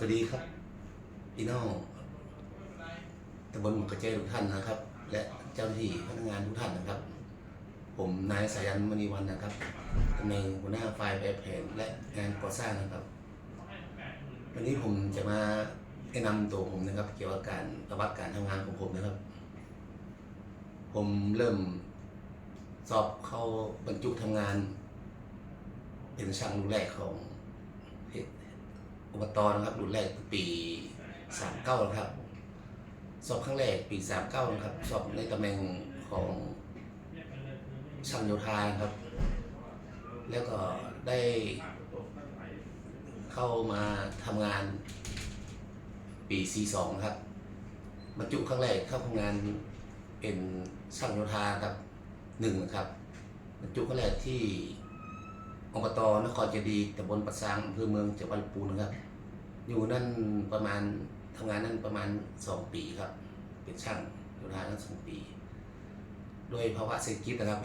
สวัสดีครับพี่น้องตำบลหมกกระเจทุกท่านนะครับ และเจ้าหน้าที่พนักงานทุกท่านนะครับ ผมนายสายันมณีวันนะครับตำแหน่งหัวหน้าฝ่ายแบบแผนและงานก่อสร้างนะครับ วันนี้ผมจะมาแนะนำตัวผมนะครับ เกี่ยวกับการประวัติการทำงานของผมนะครับ ผมเริ่มสอบเข้าบรรจุทำงาน เป็นช่างรุ่นแรกของเฮ็ด อบตนะครับรุ่นแรกปีสามเก้านะครับสอบครั้งแรกปีสามเก้านะครับสอบในตำแหน่งของช่างโยธานะครับ แล้วก็ได้เข้ามาทำงานปีสี่สองครับบรรจุครั้งแรกเข้าทำงานเป็นช่างโยธาครับหนึ่งครับบรรจุครั้งแรกที่ อบตนครเจดีตำบลปัดซางอำเภอเมืองจังหวัดลำปูนะครับ อยู่นั่นประมาณทำงานนั่นประมาณสองปีครับ เป็นช่างอยู่ทานนั่นสองปี โดยภาวะเศรษฐกิจนะครับ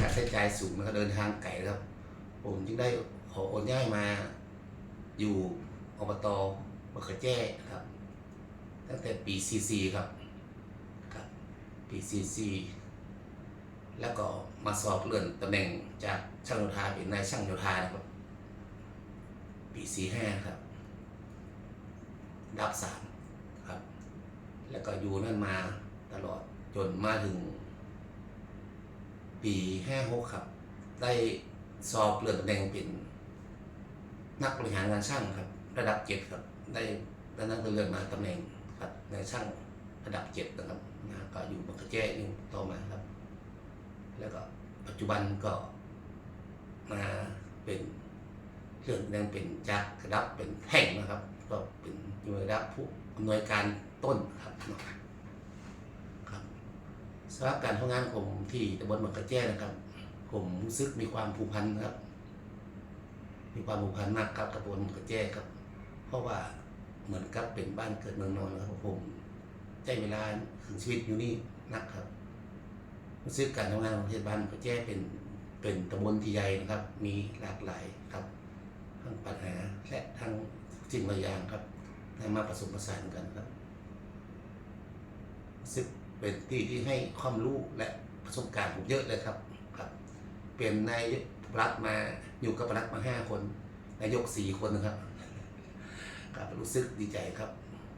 ค่าใช้จ่ายสูงนะครับเดินทางไกลครับ ผมจึงได้ขอโอนย้ายมา อยู่อบตบักเขแจ้ครับ ตั้งแต่ปี 44 ครับ ครับ ปี 44 แล้วก็มาสอบเลื่อนตำแหน่งจากช่างโยธาเป็นนายช่างโยธานะครับ ปีสี่ห้าครับ ดับสามครับ แล้วก็อยู่นั่นมาตลอดจนมาถึง ปีห้าหกครับ ได้สอบเลื่อนตำแหน่งเป็นนักบริหารงานช่างครับ ระดับเจ็ดครับ ได้ได้นั่นก็เลื่อนมาตำแหน่งครับนายช่างระดับเจ็ดนะครับนะก็อยู่บังกะแจ้อยู่ต่อมาครับ แล้วก็ปัจจุบันก็มาเป็นเรื่องยังเป็นจากระดับเป็นแท่งนะครับ ก็เป็นอยู่ในระดับผู้อำนวยการต้นครับครับสำหรับการทำงานผมที่ตำบลหมกกระแจ้นะครับ ผมรู้สึกมีความผูกพันครับ มีความผูกพันมากครับตำบลหมกกระแจ้ครับ เพราะว่าเหมือนกับเป็นบ้านเกิดเมืองนอนนะครับผมใจเวลาถึงชีวิตอยู่นี่นักครับ รู้สึการทำงานของเทศบาลก็แจ้เป็นเป็นตำบลที่ใหญ่นะครับ มีหลากหลายครับทั้งปัญหาและทั้งสิ่งหลายอย่างครับให้มาผสมผสานกันครับรู้สึกเป็นที่ที่ให้ความรู้และประสบการณ์ผมเยอะเลยครับครับ เป็นนายกรัฐมาอยู่กับรัฐมาห้าคนนายกสี่คนนะครับ ครับรู้สึกดีใจครับ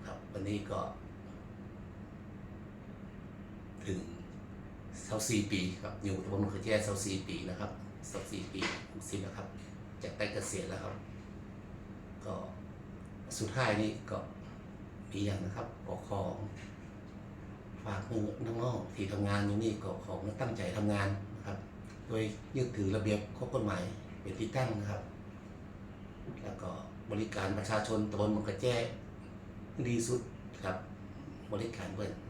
ครับ วันนี้ก็ ถึง เซาซีปีครับอยู่ตำบลมะเขือแจ้เซาซีปีนะครับเซาซีปีสิบแล้วครับจากใกล้เกษียณแล้วครับ ก็สุดท้ายนี้ก็มีอย่างนะครับขอของฝากมือน้องๆที่ทำงานอยู่นี่ก็ของตั้งใจทำงานนะครับ โดยยึดถือระเบียบข้อกฎหมายเป็นที่ตั้งนะครับ แล้วก็บริการประชาชนตำบลมะเขือแจ้ดีสุดครับ บริการเปิดครับ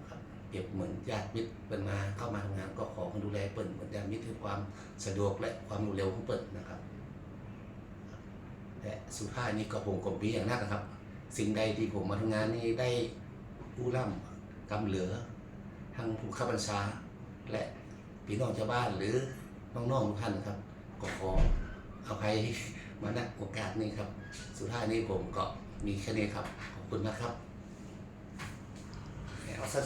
เปรียบเหมือนญาติมิตรเปิดมาเข้ามาทำงานก็ขอมาดูแลเปิดเหมือนญาติมิตรคือความสะดวกและความรวดเร็วของเปิดนะครับ และสุดท้ายนี้ก็ผมกลมปีอย่างนักนะครับ สิ่งใดที่ผมมาทำงานนี้ได้ผู้ร่ำกำเหลือทางผู้ข้าบัญชา และพี่น้องชาวบ้านหรือน้องๆทุกท่านครับก็ขอเอาใครมาณโอกาสนี้ครับ สุดท้ายนี้ผมก็มีแค่นี้ครับ ขอบคุณนะครับเอาสั้น